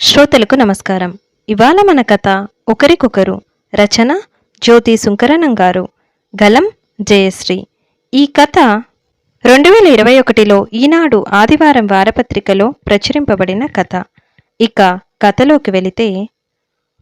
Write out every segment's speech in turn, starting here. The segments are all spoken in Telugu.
శ్రోతలకు నమస్కారం. ఇవాళ మన కథ ఒకరికొకరు రచన జ్యోతి సుంకరణం గారు గలం జయశ్రీ. ఈ కథ రెండు వేల ఇరవై ఒకటిలో ఈనాడు ఆదివారం వారపత్రికలో ప్రచురింపబడిన కథ. ఇక కథలోకి వెళితే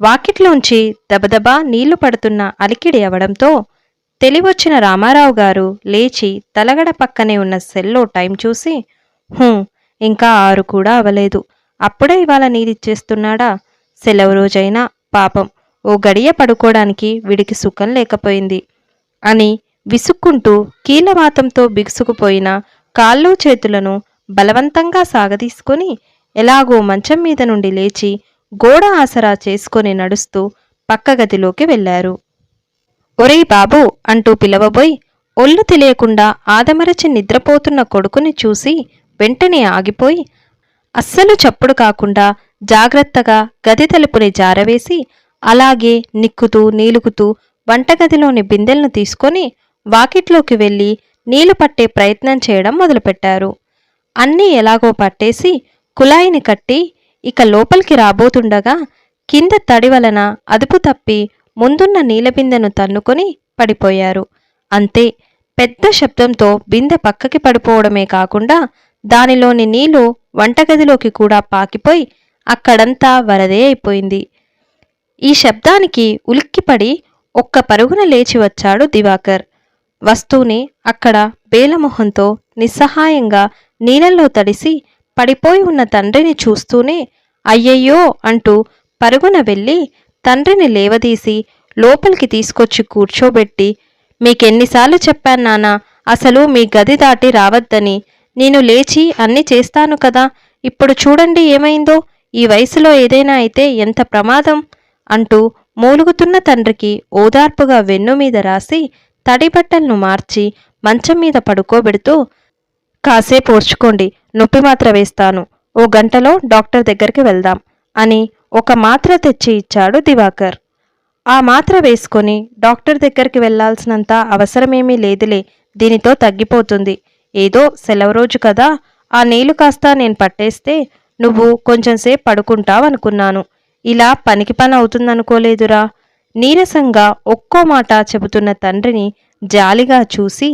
వాకిట్లోంచి దబదబా నీళ్ళు పడుతున్న అలికిడి అవడంతో తెలివొచ్చిన రామారావు గారు లేచి తలగడ పక్కనే ఉన్న సెల్లో టైం చూసి హూ ఇంకా ఆరు కూడా అవలేదు. అప్పుడే ఇవాళ నీరిచ్చేస్తున్నాడా? సెలవు రోజైనా పాపం. ఓ గడియ పడుకోవడానికి వీడికి సుఖం లేకపోయింది. అని విసుక్కుంటూ కీలవాతంతో బిగుసుకుపోయిన కాళ్ళు చేతులను బలవంతంగా సాగదీసుకొని ఎలాగో మంచం మీద నుండి లేచి గోడ ఆసరా చేసుకొని నడుస్తూ పక్క గదిలోకి వెళ్ళారు. ఒరేయ్ బాబు అంటూ పిలవబోయి ఒళ్ళు తెలియకుండా ఆదమరచి నిద్రపోతున్న కొడుకుని చూసి వెంటనే ఆగిపోయి అస్సలు చప్పుడు కాకుండా జాగ్రత్తగా గది తలుపుని జారవేసి అలాగే నిక్కుతూ నీలుగుతూ వంటగదిలోని బిందెలను తీసుకొని వాకిట్లోకి వెళ్ళి నీళ్ళు పట్టే ప్రయత్నం చేయడం మొదలుపెట్టారు. అన్నీ ఎలాగో పట్టేసి కుళాయిని కట్టి ఇక లోపలికి రాబోతుండగా కింద తడి వలన అదుపు తప్పి ముందున్న నీలబిందెను తన్నుకొని పడిపోయారు. అంతే పెద్ద శబ్దంతో బిందె పక్కకి పడిపోవడమే కాకుండా దానిలోని నీళ్ళు వంటగదిలోకి కూడా పాకిపోయి అక్కడంతా వరదే అయిపోయింది. ఈ శబ్దానికి ఉలిక్కిపడి ఒక్క పరుగున లేచి వచ్చాడు దివాకర్. వస్తూనే అక్కడ బేలమొహంతో నిస్సహాయంగా నీళ్ళల్లో తడిసి పడిపోయి ఉన్న తండ్రిని చూస్తూనే అయ్యయ్యో అంటూ పరుగున వెళ్ళి తండ్రిని లేవదీసి లోపలికి తీసుకొచ్చి కూర్చోబెట్టి మీకెన్నిసార్లు చెప్పాను నానా అసలు మీ గది దాటి రావద్దని నేను లేచి అన్ని చేస్తాను కదా ఇప్పుడు చూడండి ఏమైందో ఈ వయసులో ఏదైనా అయితే ఎంత ప్రమాదం? అంటూ మూలుగుతున్న తండ్రికి ఓదార్పుగా వెన్ను మీద రాసి తడి బట్టలను మార్చి మంచం మీద పడుకోబెడుతూ కాసేపు ఓర్చుకోండి నొప్పి మాత్ర వేస్తాను ఓ గంటలో డాక్టర్ దగ్గరికి వెళ్దాం అని ఒక మాత్ర తెచ్చి ఇచ్చాడు దివాకర్. ఆ మాత్ర వేసుకొని డాక్టర్ దగ్గరికి వెళ్ళాల్సినంత అవసరమేమీ లేదులే దీనితో తగ్గిపోతుంది. ఏదో సెలవు రోజు కదా ఆ నీళ్ళు కాస్త నేను పట్టేస్తే నువ్వు కొంచెంసేపు పడుకుంటావనుకున్నాను. ఇలా పనికి పని అవుతుందనుకోలేదురా. నీరసంగా ఒక్కో మాట చెబుతున్న తండ్రిని జాలిగా చూసి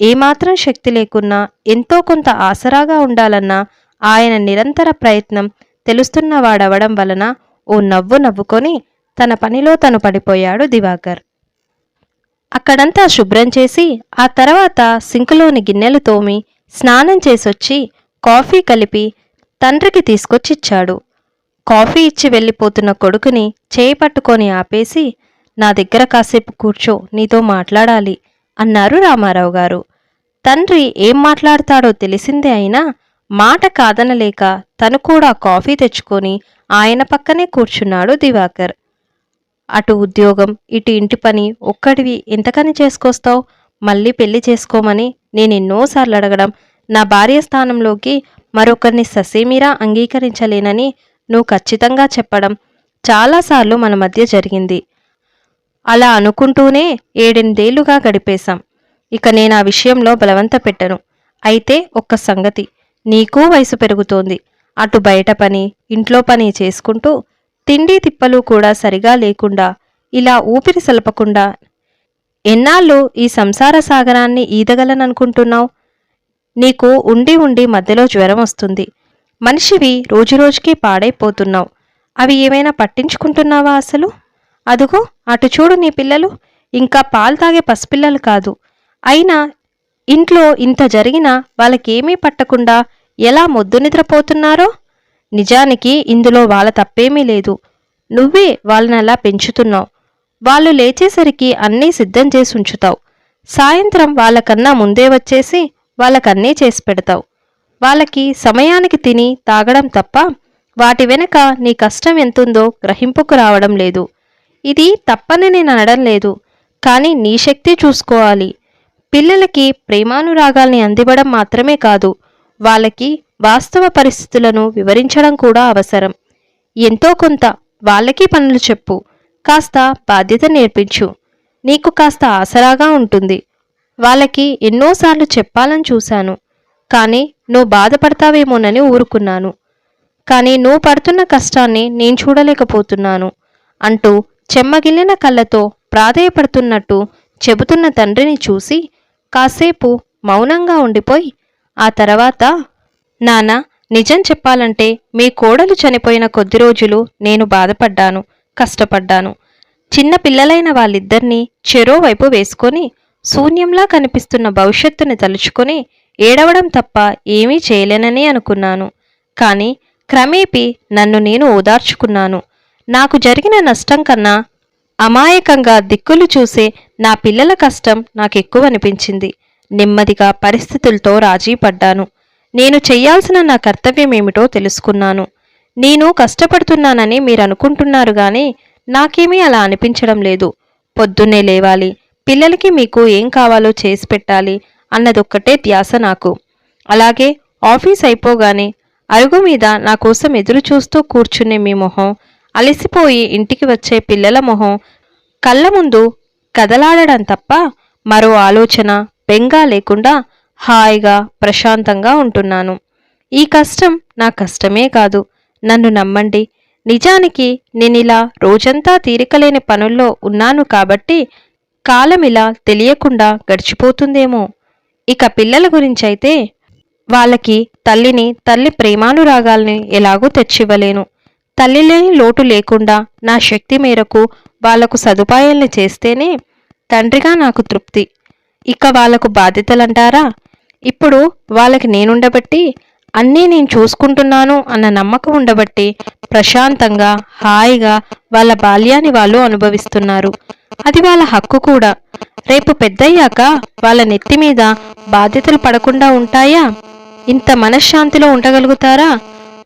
ఏమాత్రం శక్తి లేకున్నా ఎంతో కొంత ఆసరాగా ఉండాలన్న ఆయన నిరంతర ప్రయత్నం తెలుస్తున్నవాడవడం వలన ఓ నవ్వు నవ్వుకొని తన పనిలో తను పడిపోయాడు దివాకర్. అక్కడంతా శుభ్రం చేసి ఆ తర్వాత సింకులోని గిన్నెలు తోమి స్నానం చేసొచ్చి కాఫీ కలిపి తండ్రికి తీసుకొచ్చిచ్చాడు. కాఫీ ఇచ్చి వెళ్ళిపోతున్న కొడుకుని చేయి పట్టుకొని ఆపేసి నా దగ్గర కాసేపు కూర్చో నీతో మాట్లాడాలి అన్నారు రామారావు గారు తండ్రి ఏం మాట్లాడతాడో తెలిసిందే అయినా మాట కాదనలేక తను కూడా కాఫీ తెచ్చుకొని ఆయన పక్కనే కూర్చున్నాడు దివాకర్. అటు ఉద్యోగం ఇటు ఇంటి పని ఒక్కడివి ఎంతకని చేసుకొస్తావు? మళ్ళీ పెళ్ళి చేసుకోమని నేను ఎన్నోసార్లు అడగడం నా భార్య స్థానంలోకి మరొకరిని ససేమిరా అంగీకరించలేనని నువ్వు ఖచ్చితంగా చెప్పడం చాలాసార్లు మన మధ్య జరిగింది. అలా అనుకుంటూనే ఏడెనిమిదేళ్ళుగా గడిపేశాం. ఇక నేను ఆ విషయంలో బలవంత పెట్టను. అయితే ఒక్క సంగతి నీకూ వయసు పెరుగుతోంది. అటు బయట పని ఇంట్లో పని చేసుకుంటూ తిండి తిప్పలు కూడా సరిగా లేకుండా ఇలా ఊపిరి సలపకుండా ఎన్నాళ్ళు ఈ సంసార సాగరాన్ని ఈదగలననుకుంటున్నావు? నీకు ఉండి ఉండి మధ్యలో జ్వరం వస్తుంది. మనిషివి రోజురోజుకి పాడైపోతున్నావు. అవి ఏమైనా పట్టించుకుంటున్నావా అసలు? అదుగో అటు చూడు నీ పిల్లలు. ఇంకా పాలు తాగే పసిపిల్లలు కాదు. అయినా ఇంట్లో ఇంత జరిగినా వాళ్ళకేమీ పట్టకుండా ఎలా మొద్దు నిద్రపోతున్నారో నిజానికి ఇందులో వాళ్ళ తప్పేమీ లేదు. నువ్వే వాళ్ళని అలా పెంచుతున్నావు. వాళ్ళు లేచేసరికి అన్నీ సిద్ధం చేసి ఉంచుతావు. సాయంత్రం వాళ్ళకన్నా ముందే వచ్చేసి వాళ్ళకన్నీ చేసి పెడతావు. వాళ్ళకి సమయానికి తిని తాగడం తప్ప వాటి వెనక నీ కష్టం ఎంతుందో గ్రహింపుకు రావడం లేదు. ఇది తప్పని నేను అనడం లేదు. కానీ నీ శక్తి చూసుకోవాలి. పిల్లలకి ప్రేమానురాగాల్ని అందివ్వడం మాత్రమే కాదు. వాళ్ళకి వాస్తవ పరిస్థితులను వివరించడం కూడా అవసరం. ఎంతో కొంత వాళ్ళకి పనులు చెప్పు. కాస్త బాధ్యత నేర్పించు. నీకు కాస్త ఆసరాగా ఉంటుంది. వాళ్ళకి ఎన్నోసార్లు చెప్పాలని చూశాను. కానీ నువ్వు బాధపడతావేమోనని ఊరుకున్నాను. కానీ నువ్వు పడుతున్న కష్టాన్ని నేను చూడలేకపోతున్నాను అంటూ చెమ్మగిల్లిన కళ్ళతో ప్రాధేయపడుతున్నట్టు చెబుతున్న తండ్రిని చూసి కాసేపు మౌనంగా ఉండిపోయి ఆ తర్వాత నానా నిజం చెప్పాలంటే మీ కోడలు చనిపోయిన కొద్ది రోజులు నేను బాధపడ్డాను కష్టపడ్డాను. చిన్న పిల్లలైన వాళ్ళిద్దరినీ చెరోవైపు వేసుకొని శూన్యంలా కనిపిస్తున్న భవిష్యత్తుని తలుచుకొని ఏడవడం తప్ప ఏమీ చేయలేనని అనుకున్నాను. కానీ క్రమేపీ నన్ను నేను ఓదార్చుకున్నాను. నాకు జరిగిన నష్టం కన్నా అమాయకంగా దిక్కులు చూసే నా పిల్లల కష్టం నాకెక్కువనిపించింది నెమ్మదిగా పరిస్థితులతో రాజీ పడ్డాను నేను చెయ్యాల్సిన నా కర్తవ్యం ఏమిటో తెలుసుకున్నాను. నేను కష్టపడుతున్నానని మీరు అనుకుంటున్నారు కానీ నాకేమీ అలా అనిపించడం లేదు. పొద్దున్నే లేవాలి. పిల్లలకి మీకు ఏం కావాలో చేసి పెట్టాలి అన్నదొక్కటే ధ్యాస నాకు. అలాగే ఆఫీస్ అయిపోగానే అరుగు మీద నా కోసం ఎదురు చూస్తూ కూర్చునే మీ మొహం అలసిపోయి ఇంటికి వచ్చే పిల్లల మొహం కళ్ళ ముందు కదలాడడం తప్ప మరో ఆలోచన బెంగా లేకుండా హాయిగా ప్రశాంతంగా ఉంటున్నాను. ఈ కష్టం నా కష్టమే కాదు. నన్ను నమ్మండి. నిజానికి నేనిలా రోజంతా తీరికలేని పనుల్లో ఉన్నాను కాబట్టి కాలం ఇలా తెలియకుండా గడిచిపోతుందేమో. ఇక పిల్లల గురించైతే వాళ్ళకి తల్లిని తల్లి ప్రేమానురాగాల్ని ఎలాగూ తెచ్చివ్వలేను. తల్లి లేని లోటు లేకుండా నా శక్తి మేరకు వాళ్ళకు సదుపాయాల్ని చేస్తేనే తండ్రిగా నాకు తృప్తి. ఇక వాళ్ళకు బాధ్యతలంటారా? ఇప్పుడు వాళ్ళకి నేనుండబట్టి అన్నీ నేను చూసుకుంటున్నాను అన్న నమ్మకం ఉండబట్టి ప్రశాంతంగా హాయిగా వాళ్ళ బాల్యాన్ని వాళ్ళు అనుభవిస్తున్నారు. అది వాళ్ళ హక్కు కూడా. రేపు పెద్దయ్యాక వాళ్ళ నెత్తి మీద బాధ్యతలు పడకుండా ఉంటాయా? ఇంత మనశ్శాంతిలో ఉండగలుగుతారా?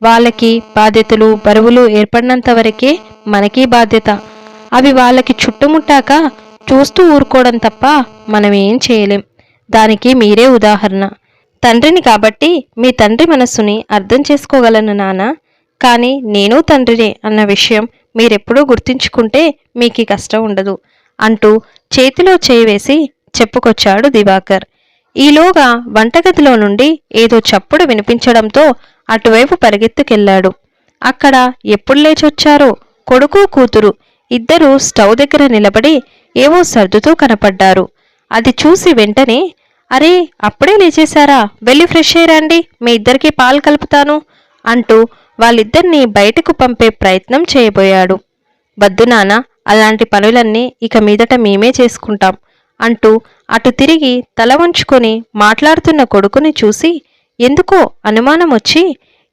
వాళ్ళకి బాధ్యతలు బరువులు ఏర్పడినంత వరకే మనకీ బాధ్యత. అవి వాళ్ళకి చుట్టుముట్టాక చూస్తూ ఊరుకోవడం తప్ప మనం ఏం చేయలేం. దానికి మీరే ఉదాహరణ. తండ్రిని కాబట్టి మీ తండ్రి మనస్సుని అర్థం చేసుకోగలను నాన్న కానీ నేను తండ్రినే అన్న విషయం మీరెప్పుడూ గుర్తించుకుంటే మీకు కష్టం ఉండదు. అంటూ చేతిలో చేయి వేసి చెప్పుకొచ్చాడు దివాకర్. ఈలోగా వంటగదిలో నుండి ఏదో చప్పుడు వినిపించడంతో అటువైపు పరిగెత్తుకెళ్ళాడు అక్కడ ఎప్పుడు లేచొచ్చారో కొడుకు కూతురు ఇద్దరూ స్టవ్ దగ్గర నిలబడి ఏవో సర్దుతూ కనపడ్డారు. అది చూసి వెంటనే అరే అప్పుడే లేచేశారా? వెళ్ళి ఫ్రెష్ అయ్యరండి మీ ఇద్దరికీ పాలు కలుపుతాను అంటూ వాళ్ళిద్దరినీ బయటకు పంపే ప్రయత్నం చేయబోయాడు. వద్దు నాన్న అలాంటి పనులన్నీ ఇక మీదట మేమే చేసుకుంటాం అంటూ అటు తిరిగి తల వంచుకొని మాట్లాడుతున్న కొడుకుని చూసి ఎందుకో అనుమానం వచ్చి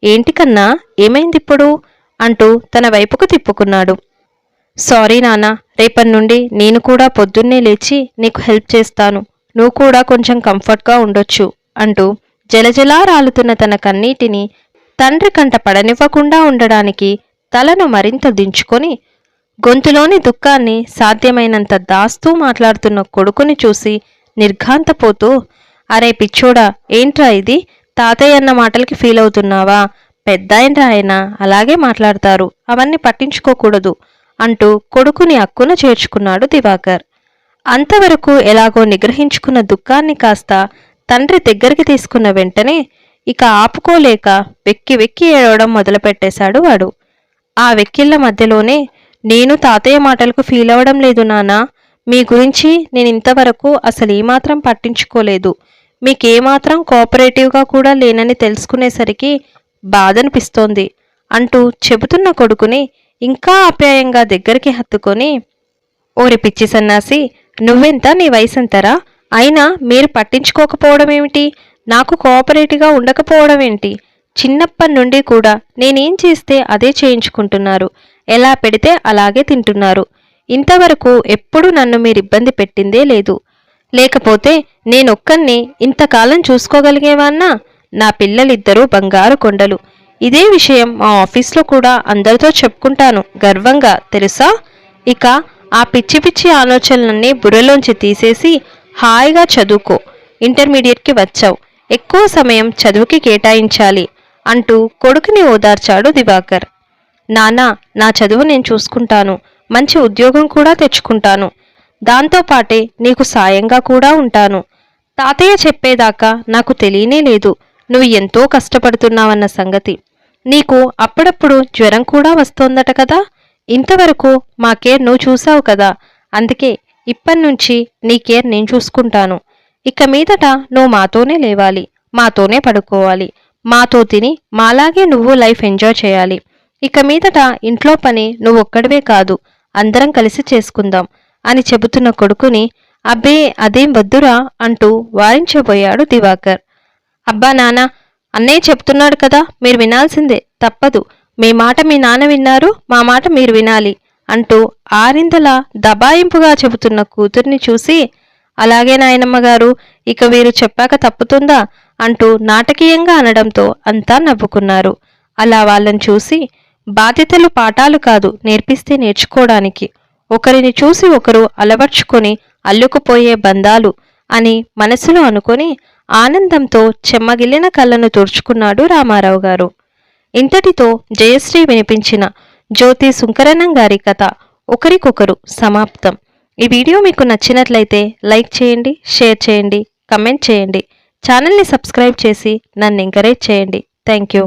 ఏంటికన్నా ఏమైందిప్పుడు అంటూ తన వైపుకు తిప్పుకున్నాడు. సారీ నాన్న రేపటి నుండి నేను కూడా పొద్దున్నే లేచి నీకు హెల్ప్ చేస్తాను. నువ్వు కూడా కొంచెం కంఫర్ట్గా ఉండొచ్చు అంటూ జలజలా రాలుతున్న తన కన్నీటిని తండ్రి కంట పడనివ్వకుండా ఉండడానికి తలను మరింత దించుకొని గొంతులోని దుఃఖాన్ని సాధ్యమైనంత దాస్తూ మాట్లాడుతున్న కొడుకుని చూసి నిర్ఘాంతపోతూ అరే పిచ్చోడా ఏంట్రా ఇది? తాతయ్య అన్న మాటలకి ఫీల్ అవుతున్నావా? పెద్దాయనరా ఆయన అలాగే మాట్లాడతారు అవన్నీ పట్టించుకోకూడదు అంటూ కొడుకుని అక్కున చేర్చుకున్నాడు దివాకర్. అంతవరకు ఎలాగో నిగ్రహించుకున్న దుఃఖాన్ని కాస్త తండ్రి దగ్గరికి తీసుకున్న వెంటనే ఇక ఆపుకోలేక వెక్కి వెక్కి ఏడవడం మొదలుపెట్టేశాడు వాడు. ఆ వెక్కిళ్ళ మధ్యలోనే నేను తాతయ్య మాటలకు ఫీల్ అవ్వడం లేదు నానా మీ గురించి నేను ఇంతవరకు అసలు ఏమాత్రం పట్టించుకోలేదు. మీకేమాత్రం కోఆపరేటివ్గా కూడా లేనని తెలుసుకునేసరికి బాధనిపిస్తోంది అంటూ చెబుతున్న కొడుకుని ఇంకా ఆప్యాయంగా దగ్గరికి హత్తుకొని ఓరి పిచ్చి సన్నాసి నువ్వెంత నీ వయసెంతరా? అయినా మీరు పట్టించుకోకపోవడం ఏమిటి నాకు కోఆపరేటివ్గా ఉండకపోవడం ఏంటి చిన్నప్పటి నుండి కూడా నేనేం చేస్తే అదే చేయించుకుంటున్నారు. ఎలా పెడితే అలాగే తింటున్నారు. ఇంతవరకు ఎప్పుడూ నన్ను మీరు ఇబ్బంది పెట్టిందే లేదు. లేకపోతే నేనొక్కన్ని ఇంతకాలం చూసుకోగలిగేవాన్నా నా పిల్లలిద్దరూ బంగారు కొండలు. ఇదే విషయం మా ఆఫీస్లో కూడా అందరితో చెప్పుకుంటాను. గర్వంగా తెలుసా? ఇక ఆ పిచ్చి పిచ్చి ఆలోచనలన్నీ బుర్రలోంచి తీసేసి హాయిగా చదువుకో. ఇంటర్మీడియట్కి వచ్చావు. ఎక్కువ సమయం చదువుకి కేటాయించాలి అంటూ కొడుకుని ఓదార్చాడు దివాకర్. నానా నా చదువు నేను చూసుకుంటాను. మంచి ఉద్యోగం కూడా తెచ్చుకుంటాను. దాంతోపాటే నీకు సాయంగా కూడా ఉంటాను. తాతయ్య చెప్పేదాకా నాకు తెలియనే లేదు. నువ్వు ఎంతో కష్టపడుతున్నావన్న సంగతి. నీకు అప్పుడప్పుడు జ్వరం కూడా వస్తోందట కదా? ఇంతవరకు మా కేర్ నువ్వు చూసావు కదా అందుకే ఇప్పటినుంచి నీ కేర్ నేను చూసుకుంటాను. ఇక మీదట నువ్వు మాతోనే లేవాలి మాతోనే పడుకోవాలి మాతో తిని మాలాగే నువ్వు లైఫ్ ఎంజాయ్ చేయాలి. ఇక మీదట ఇంట్లో పని నువ్వు ఒక్కడివే కాదు అందరం కలిసి చేసుకుందాం అని చెబుతున్న కొడుకుని అబ్బే అదేం వద్దురా అంటూ వారించబోయాడు దివాకర్. అబ్బా నాన్న అన్నయ్య చెప్తున్నాడు కదా మీరు వినాల్సిందే తప్పదు. మీ మాట మీ నాన్న విన్నారు మా మాట మీరు వినాలి అంటూ ఆరిందల దబాయింపుగా చెబుతున్న కూతుర్ని చూసి అలాగే నాయనమ్మ గారు ఇక వీరు చెప్పాక తప్పుతుందా? అంటూ నాటకీయంగా అనడంతో అంతా నవ్వుకున్నారు. అలా వాళ్ళని చూసి బాధ్యతలు పాఠాలు కాదు నేర్పిస్తే నేర్చుకోవడానికి. ఒకరిని చూసి ఒకరు అలవర్చుకొని అల్లుకుపోయే బంధాలు అని మనసులో అనుకొని ఆనందంతో చెమ్మగిల్లిన కళ్ళను తుడుచుకున్నాడు రామారావు గారు. ఇంతటితో జయశ్రీ వినిపించిన జ్యోతి సుంకరనం గారి కథ ఒకరికొకరు సమాప్తం. ఈ వీడియో మీకు నచ్చినట్లయితే లైక్ చేయండి షేర్ చేయండి కమెంట్ చేయండి. ఛానల్ని సబ్స్క్రైబ్ చేసి నన్ను ఎంకరేజ్ చేయండి. Thank you.